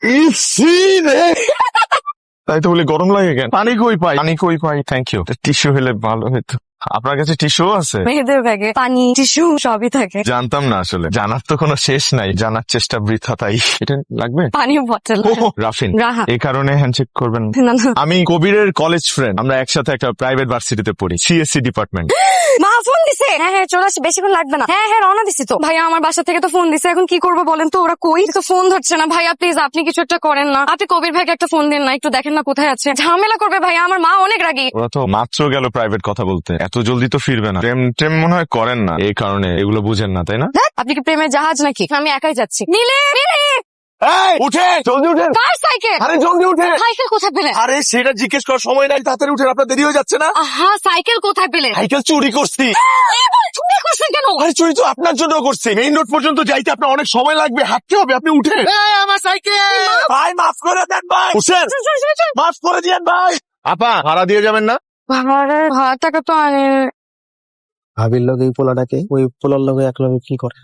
তাই তো বলে গরম লাগে কেন? পানি কই পাই? পানি কই পাই? থ্যাংক ইউ টিস্যু হলে ভালো হতো। আপনার কাছে টিস্যু আছে? মেয়েদের ব্যাগে পানি টিস্যু সবই থাকে। জানতাম না আসলে। জানার তো কোনো শেষ নাই। জানার চেষ্টা বৃথা তাই। এটা লাগবে? পানি বটল রাফিন এই কারণে হ্যান্ডশেক করবেন আমি কবিরের কলেজ ফ্রেন্ড আমরা একসাথে একটা প্রাইভেট ভার্সিটিতে পড়ি সিএসসি ডিপার্টমেন্ট মা ফোন দিছে! হ্যাঁ হ্যাঁ চলে আসি বেশিক্ষণ লাগবে না। হ্যাঁ হ্যাঁ রওনা দিছি তো। ভাইয়া আমার বাসা থেকে তো ফোন দিছে। এখন কি করব বলেন তো? ওরা কই? তো ফোন ধরছে না। ভাইয়া প্লিজ আপনি কিছু একটা করেন না। আপনি কবির ভাইকে একটা ফোন দিন না। একটু দেখেন না কোথায় আছে। ঝামেলা করবে ভাইয়া। আমার মা অনেক রাগী। ওরা তো মাত্র গেল প্রাইভেট কথা বলতে। এত জলদি তো ফিরবে না। প্রেম টেম মনে হয় করেন না। এই কারণে এগুলো বুঝেন না তাই না? আপনি কি প্রেমের জাহাজ নাকি? আমি একাই যাচ্ছি। মিলে উঠে! জলদি উঠেন কার সাইকেল? আরে জলদি উঠে! সাইকেল কোথায় পেলে আরে সেটা জিজ্ঞেস করার সময় নাই তাড়াতাড়ি উঠেন আপনার দেরি হয়ে যাচ্ছে না? আহা সাইকেল কোথায় পেলে সাইকেল চুরি করছি। চুরি করছেন কেন? আরে চুরি তো আপনার জন্য করছি। মেইন রোড পর্যন্ত যাইতে আপনার অনেক সময় লাগবে হাঁটতে হবে আপনি উঠে! আমার সাইকেল! ভাই মাফ করে দেন ভাই! উঠেন চল, চল, চল, চল। মাফ করে দিয়েন ভাই! আপা ভাড়া দিয়ে যাবেন না? ভাড়া টাকা তো ভাবির লগে এই পোলাটাকে ওই পোলার লগে এক লগে কি করে?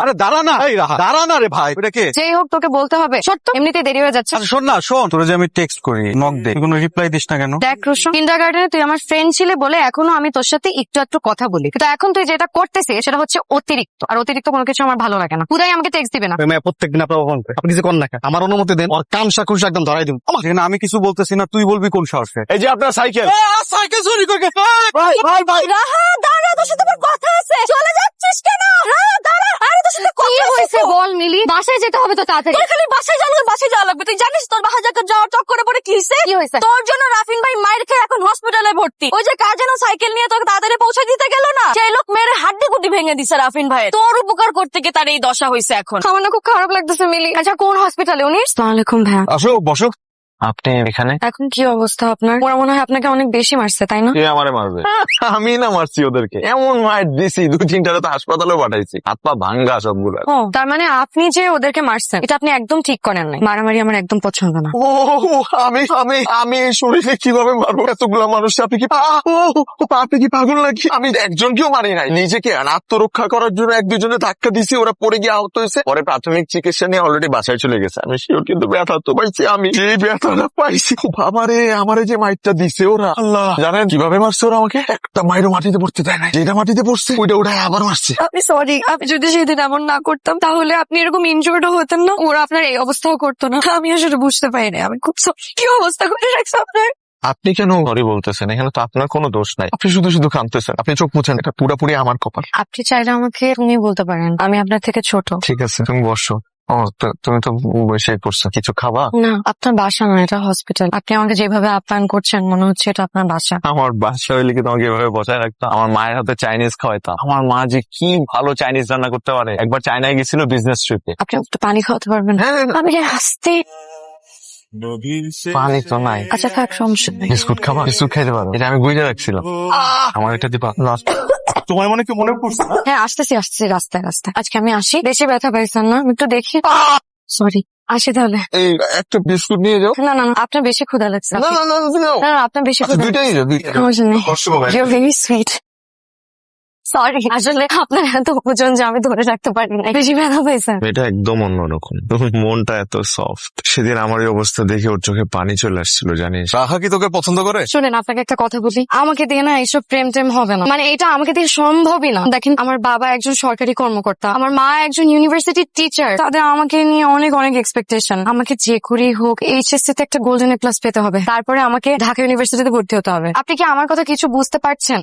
আরে দাঁড়া না দাঁড়া না রে ভাই এটা কে? যেই হোক তোকে বলতে হবে সত্য এমনিতে দেরি হয়ে যাচ্ছে। শোন না শোন তোরে যে আমি টেক্সট করি নক দে তুই কোনো রিপ্লাই দিস না কেন? দেখ রুশন কিন্ডার গার্ডেনে তুই আমার ফ্রেন্ড ছিলে বলে এখনও আমি তোর সাথে একটু একটু কথা বলি। কিন্তু এখন তুই যেটা করতেছিস সেটা হচ্ছে অতিরিক্ত। আর অতিরিক্ত কোনো কিছু আমার ভালো লাগে না। পুরাই আমাকে টেক্সট দিবে না। প্রত্যেক দিন আপনার ফোন করে। আপনি কিছু না আমার অনুমতি দেন ওর কান সাকুশ একদম ধরাই দিন সেখানে আমি কিছু বলতেছি না তুই বলবি কোন সাহসে? এই যে আপনার সাইকেল। সাইকেল চুরি করে ভাই ভাই ভাই। তোর সাথে আমার কথা আছে। চলে যাচ্ছিস কেন? দাঁড়া আরে তোর সাথে কথা হয়েছে বল মিলি বাসায় যেতে হবে তো তাড়াতাড়ি। খালি বাসায় যাওয়া বাসায় যাওয়া লাগবে। তুই জানিস তোর বাসা যাকে যাওয়ার চক্করে পড়ে কি হয়েছে কি হয়েছে? তোর জন্য রাফিন ভাই মায়ের খেয়ে এখন হসপিটালে ভর্তি। ওই যে কার যেন সাইকেল নিয়ে তোকে তাড়াতাড়ি পৌঁছে দিতে গেল না? সেই লোক মেরে হাড্ডি ভেঙে দিছে রাফিন ভাই তোর উপকার করতে গিয়ে তার এই দশা হয়েছে এখন। আমার না খুব খারাপ লাগতেছে মিলি আচ্ছা কোন হসপিটালে উনি আসসালামু আলাইকুম ভাইয়া আসো বসো। আপনি এখানে? এখন কি অবস্থা আপনার? ওরা মনে হয় আপনাকে অনেক বেশি মারছে তাই না? কে আমারে মারবে? আমি না মারছি ওদেরকে। এমন মায়ের দিছি দু তিনটারে তো হাসপাতালেও পাঠাইছি। হাত পা ভাঙ্গা সবগুলো। ও তার মানে আপনি যে ওদেরকে মারছেন এটা আপনি একদম ঠিক করেন নাই। মারামারি আমার একদম পছন্দ না। ও আমি আমি আমি এই শরীরে কীভাবে মারবো? এতগুলা মানুষ আপনি কি আহ! ও, ও, আপনি কি পাগল নাকি? আমি একজনকেও মারি নাই। নিজেকে আত্মরক্ষা করার জন্য এক দুজনে ধাক্কা দিছি ওরা পড়ে গিয়ে আহত হয়েছে। পরে প্রাথমিক চিকিৎসা নিয়ে অলরেডি বাসায় চলে গেছে। আমি শিওর কিন্তু ব্যথা তো পাইছি আমি। যে ব্যথাটা পাইছি আমারে আমারে যে মাইটটা দিছে ওরা। আল্লাহ। জানেন কীভাবে মারছে ওরা আমাকে? একটা মাটিতে পড়তে দেয় না যেটা মাটিতে পড়ছে ওইটা ওটাই আবার মারছে। আপনি সরি আপনি যদি সেদিন এমন না করতাম তাহলে আপনি এরকম ইনজোর্ডও হতেন না ওরা আপনার এই অবস্থাও করতো না। আমি আসলে বুঝতে পারি না আমি খুব। কি অবস্থা করে রাখছে আপনার? আপনি কেন ঘরে বলতেছেন? এখানে তো আপনার কোনো দোষ নাই। আপনি শুধু শুধু কাঁদতেছেন। আপনি চোখ মুছেন এটা পুরাপুরি আমার কপাল। আপনি চাইলে আমাকে তুমি বলতে পারেন আমি আপনার থেকে ছোট। ঠিক আছে তুমি বসো। ও তো- তুমি তো বসে করছ কিছু খাবা? না আপনার বাসা না এটা হসপিটাল আপনি আমাকে যেভাবে আপ্যায়ন করছেন মনে হচ্ছে এটা আপনার বাসা। আমার বাসা হইলে কি তোমাকে এভাবে বসায় রাখতাম আমার মায়ের হাতে চাইনিজ খাওয়াইতাম আমার মা যে কি ভালো চাইনিজ রান্না করতে পারে? একবার চায়নায় গেছিল বিজনেস ট্রিপে আপনি একটু পানি খাওয়াতে পারবেন। আমি আসতে পানি তো নাই। আচ্ছা থাক সমস্যা নেই। বিস্কুট খাবা? বিস্কুট খাইতে পারো। এটা আমি বুঝে রাখছিলাম। আমার এটা দিবা। লাস্ট তোমার মনে কি মনে পড়ছে না? হ্যাঁ আসতেছি আসতেছি রাস্তায় রাস্তায় আজকে আমি আসি বেশি ব্যথা পাইছেন না আমি একটু দেখি সরি আসি তাহলে এই একটা বিস্কুট নিয়ে যাও না না না আপনার বেশি ক্ষুধা লাগছে না না না আপনার বেশি আচ্ছা, ক্ষুধা দুইটাই যাও দুইটা সুইট সরি আসলে আপনার এত ওজন যে আমি ধরে রাখতে পারি না বেশি ব্যথা পাইছেন এটা একদম অন্যরকম। মনটা এত সফট সেদিন আমার এই অবস্থা দেখে ওর চোখে পানি চলে আসছিল জানিস। রাহা কি তোকে পছন্দ করে? শুনেন আপনাকে একটা কথা বলি। আমাকে দিয়ে না এইসব প্রেম টেম হবে না। মানে এটা আমাকে দিয়ে সম্ভবই না। দেখেন আমার বাবা একজন সরকারি কর্মকর্তা। আমার মা একজন ইউনিভার্সিটির টিচার তাদের আমাকে নিয়ে অনেক অনেক এক্সপেকটেশন আমাকে যে করেই হোক এইচএসসি তে একটা গোল্ডেন এ প্লাস পেতে হবে। তারপরে আমাকে ঢাকা ইউনিভার্সিটিতে ভর্তি হতে হবে। আপনি কি আমার কথা কিছু বুঝতে পারছেন?